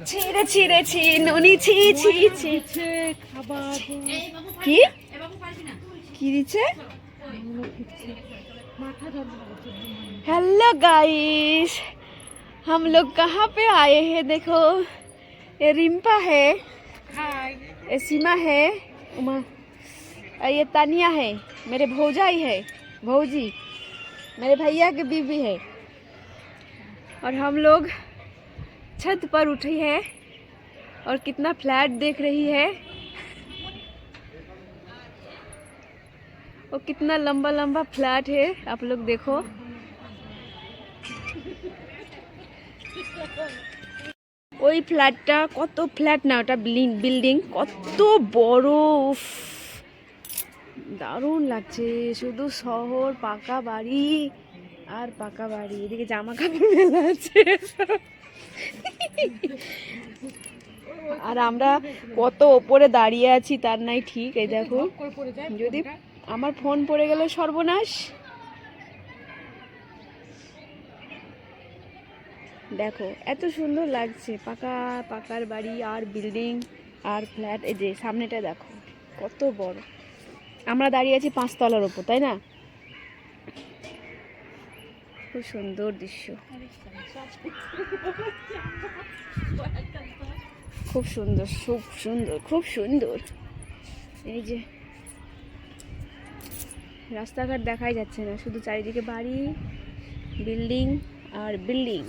ছিঁড়ে ছিঁড়েছি নুনি ছি ছি ছি খাবার কি কি দিচ্ছে মাথা যন্ত্রণা করছে हेलो गाइस हम लोग कहाँ पे आए हैं देखो ये रिम्पा है হাই ये सीमा है उमा और ये तानिया है मेरे भौजाई है भौजी मेरे भैया की बीवी है और हम लोग छत पर उठी है और कितना फ्लैट देख रही है और कितना लंबा लंबा फ्लैट है आप लोग देखो ওই ফ্ল্যাটটা কত ফ্ল্যাট না ওটা বিল্ডিং কত বড় উফ দারুণ লাগছে শুধু শহর পাকা বাড়ি আর পাকা বাড়ি, এদিকে জামা কাপড় মেলা আছে। আর আমরা কত ওপরে দাঁড়িয়ে আছি, তার নাই ঠিক, এই দেখো। যদি আমার ফোন পড়ে গেলে সর্বনাশ। দেখো, এত সুন্দর লাগছে, পাকা, পাকার বাড়ি আর বিল্ডিং আর ফ্ল্যাট, এই যে সামনেটা দেখো, কত বড়। আমরা দাঁড়িয়ে আছি পাঁচতলার ওপর, তাই না? খুব সুন্দর দৃশ্য। খুব সুন্দর খুব সুন্দর খুব সুন্দর। এই যে রাস্তাঘাট দেখাই যাচ্ছে না, শুধু চারিদিকে বাড়ি, বিল্ডিং আর বিল্ডিং।